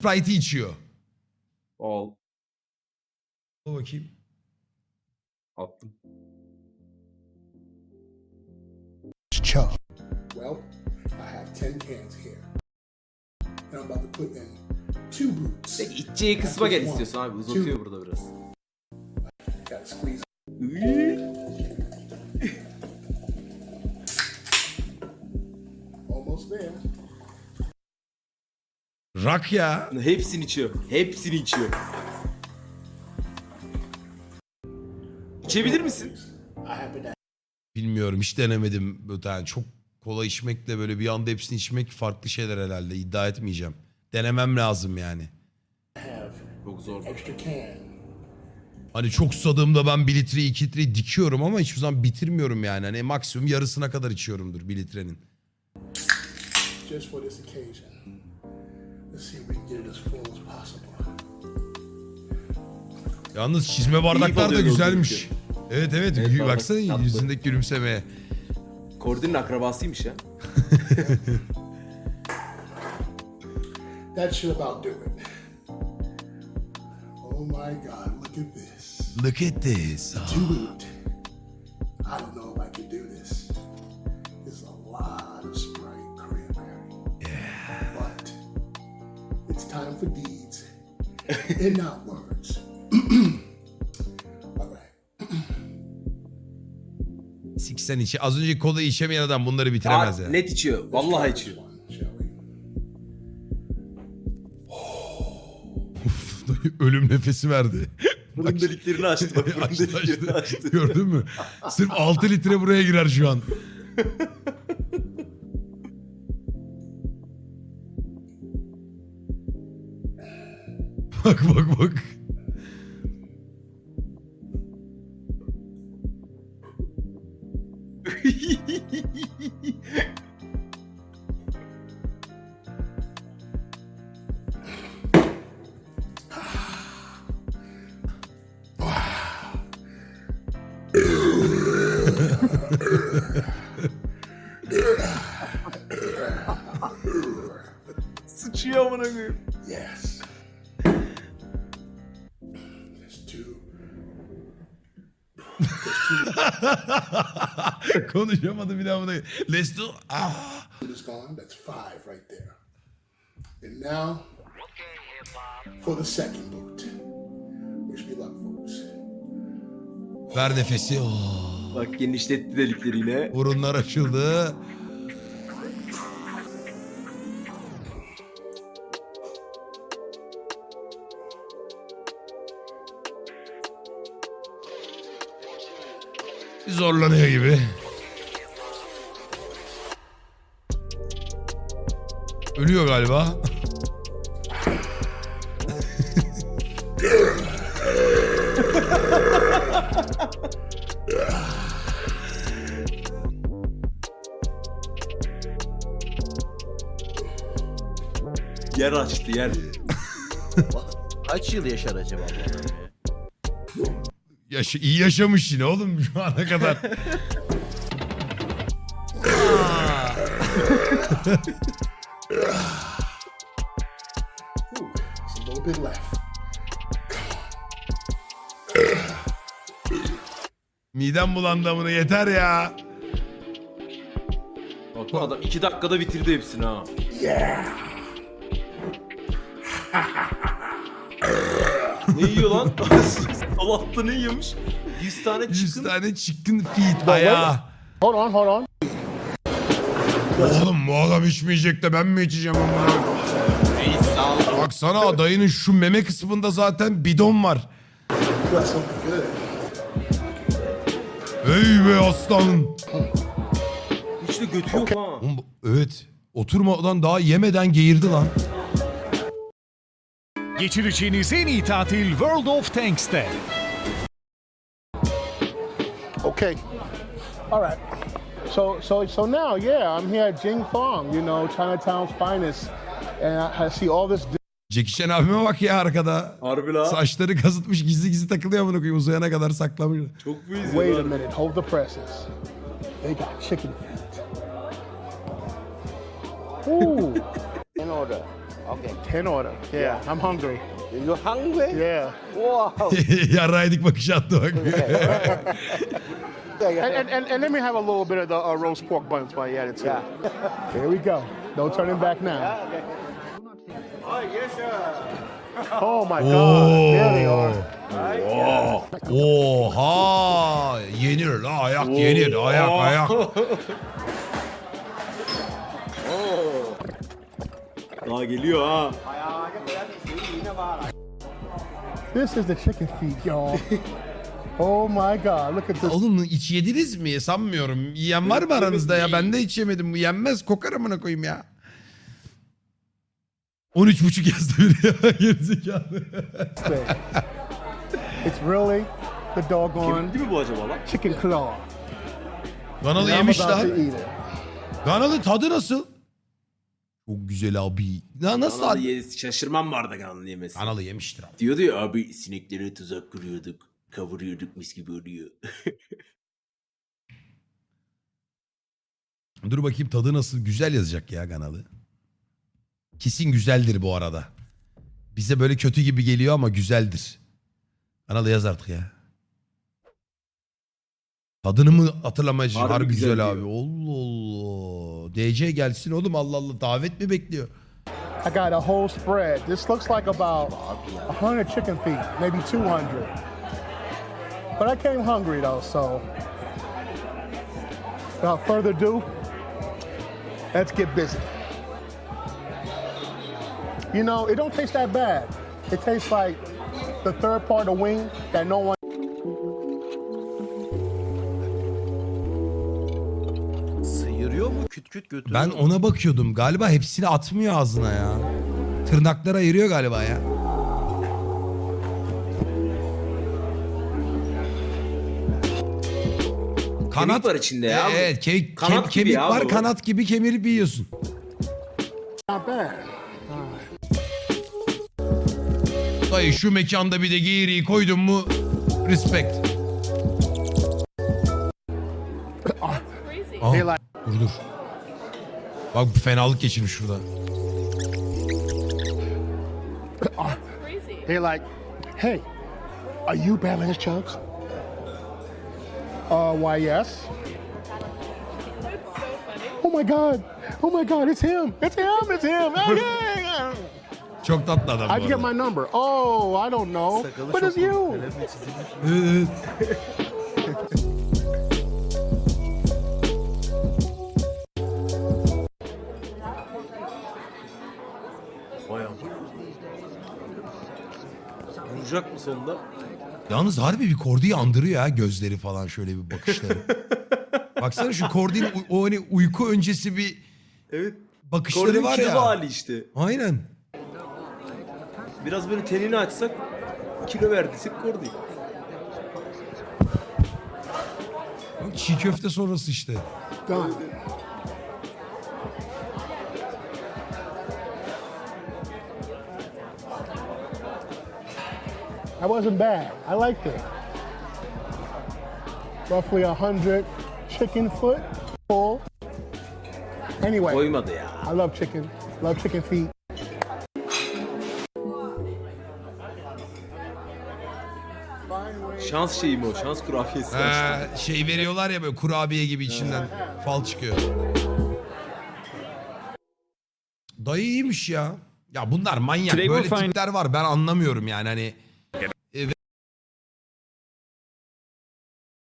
Sprite'i içiyor. Al. Dur bakayım. Attım. Chuck. Well, I have 10 cans here. And I'm about to put in two roots. Peki içeceği kısma gel istiyorsun abi. Uzatıyor burada biraz. Gotta squeeze. Rak ya. Hepsini içiyor. Hepsini içiyor. İçebilir misin? Bilmiyorum hiç denemedim. Yani çok kola içmekle böyle bir anda hepsini içmek farklı şeyler herhalde. İddia etmeyeceğim. Denemem lazım yani. Çok zor. Hani çok susadığımda ben bir litre iki litreyi dikiyorum ama hiçbir zaman bitirmiyorum yani. Hani maksimum yarısına kadar içiyorumdur bir litrenin. just for this occasion. Let's see if we can get it as full as possible. Yalnız çizme bardaklar da balıyor güzelmiş. Evet evet, Evet, bardak baksana tatlı. yüzündeki gülümsemeye. Kordin'in akrabasıymış ya. That should about do it. Oh my God, look at this. Look at this. Two time for deeds and not words. All right. Siksen içi. Az önce kola içemeyen adam bunları bitiremez Aa, ya. net içiyor. Vallahi içiyor. Ölüm nefesi verdi. Burun deliklerini açtı bak. Burun Açtı, deliklerini açtı. açtı. Gördün mü? Sırf 6 litre buraya girer şu an. bak bak bak. Konuşamadı bir daha buna. Let's do... Ah. Gone. That's five right there. And now for the second boot. Wish me luck, folks. Ver nefesi. Oh. Bak genişletti delikleri yine. Burunlar açıldı. Zorlanıyor gibi. Ölüyor galiba. Yer açtı yer. Kaç yıl yaşar acaba bu adam ya? Yaşa, iyi yaşamış yine oğlum şu ana kadar. Ooh, it's a little bit left. Midem bulandı amına yeter ya. Bak bu adam iki dakikada bitirdi hepsini ha. Yeah. Ne yiyor lan? Salakta ne yiyormuş? 100 tane 100 çıkın. tane chicken feet bayağı. Hold on, hold on. Oğlum bu adam içmeyecek de ben mi içeceğim amına? Ey sağ ol. Baksana dayının şu meme kısmında zaten bidon var. Ey be aslanım. Hiç de götü yok ha. Oğlum bu- Evet. Oturmadan daha yemeden geğirdi lan. Geçireceğiniz en iyi tatil World of Tanks'te. Okay. All right. So so so now, yeah, I'm here at Jing Fong, you know, Chinatown's finest, and I, I see all this Jackie Chan abime bak ya arkada. Harbi la. Saçları kazıtmış gizli gizli takılıyor amına koyayım uzayana kadar saklamış. Çok mu Wait a minute, hold the presses. They got chicken feet. Ooh. In order. Okay. Ten order. Yeah, I'm hungry. You hungry? Yeah. Wow. Yarraydık bakış attı bak. And, and, and, and let me have a little bit of the uh, roast pork buns while you at it too. Here we go. No turning back now. Oh my God! There they are. Oha! Yenir la ayak yenir. Ayak ayak. Daha geliyor ha. This is the chicken feet, y'all. oh my God! Look at this. Oğlum hiç yediniz mi? Sanmıyorum. Yiyen var mı aranızda ya? Ben de hiç yemedim. Bu yenmez. Kokar amına koyayım ya. 13 buçuk yazdı biri ya. Gerizekalı. It's really the doggone Değil mi bu acaba lan? chicken claw. I'm yemiş about to lan. eat it. Kanalı tadı nasıl? Çok güzel abi. Ya nasıl? Kanalı Kanalı, ye- şaşırmam vardı kanalı yemesi. Kanalı yemiştir abi. Diyordu ya abi sineklere tuzak kuruyorduk. Kavuruyorduk mis gibi oluyor. Dur bakayım tadı nasıl? Güzel yazacak ya kanalı. Kesin güzeldir bu arada. Bize böyle kötü gibi geliyor ama güzeldir. Kanalı yaz artık ya. Tadını mı hatırlamayacağım? Harbi Harbi, güzel, güzel abi. Allah Allah. DC gelsin oğlum Allah Allah. Davet mi bekliyor? I got a whole spread. This looks like about 100 chicken feet, maybe 200. But I came hungry though, so without further ado, let's get busy. You know, it don't taste that bad. It tastes like the third part of wing that no one küt küt götürüyor Ben ona bakıyordum. Galiba hepsini atmıyor ağzına ya. Tırnakları ayırıyor galiba ya. Kemik var içinde ya. Evet, ke- Kanat ke- gibi kemik ya var, bu. kanat gibi kemirip yiyorsun. Dayı şu mekanda bir de geğiriyi koydun mu respect. Aa, dur dur. Bak bu fenalık geçirmiş şurada. They're like, hey, are you Batman Chunks? Uh, why, yes. Oh my God. Oh my God, it's him. It's him. It's him. Hey. Çok tatlı adam How'd bu you get arada. my number? Oh, I don't know. Sakalı But it's you. Evet. Vay am- Vuracak mı sonunda? Yalnız harbi bir Kordi'yi andırıyor ha gözleri falan şöyle bir bakışları. Baksana şu Kordi'nin o hani uyku öncesi bir Evet. bakışları var kilolu ya. hali işte. Aynen. Biraz böyle tenini açsak kilo verdiysek Kordi. Bak, Çiğ köfte sonrası işte. Done. That wasn't bad. I liked it. Roughly a hundred chicken foot full. Anyway, Koymadı ya. I love chicken. Love chicken feet. Şans şeyi mi o? Şans işte. Ee, şey veriyorlar ya böyle kurabiye gibi içinden fal çıkıyor. Dayı iyiymiş ya. Ya bunlar manyak böyle tipler var ben anlamıyorum yani hani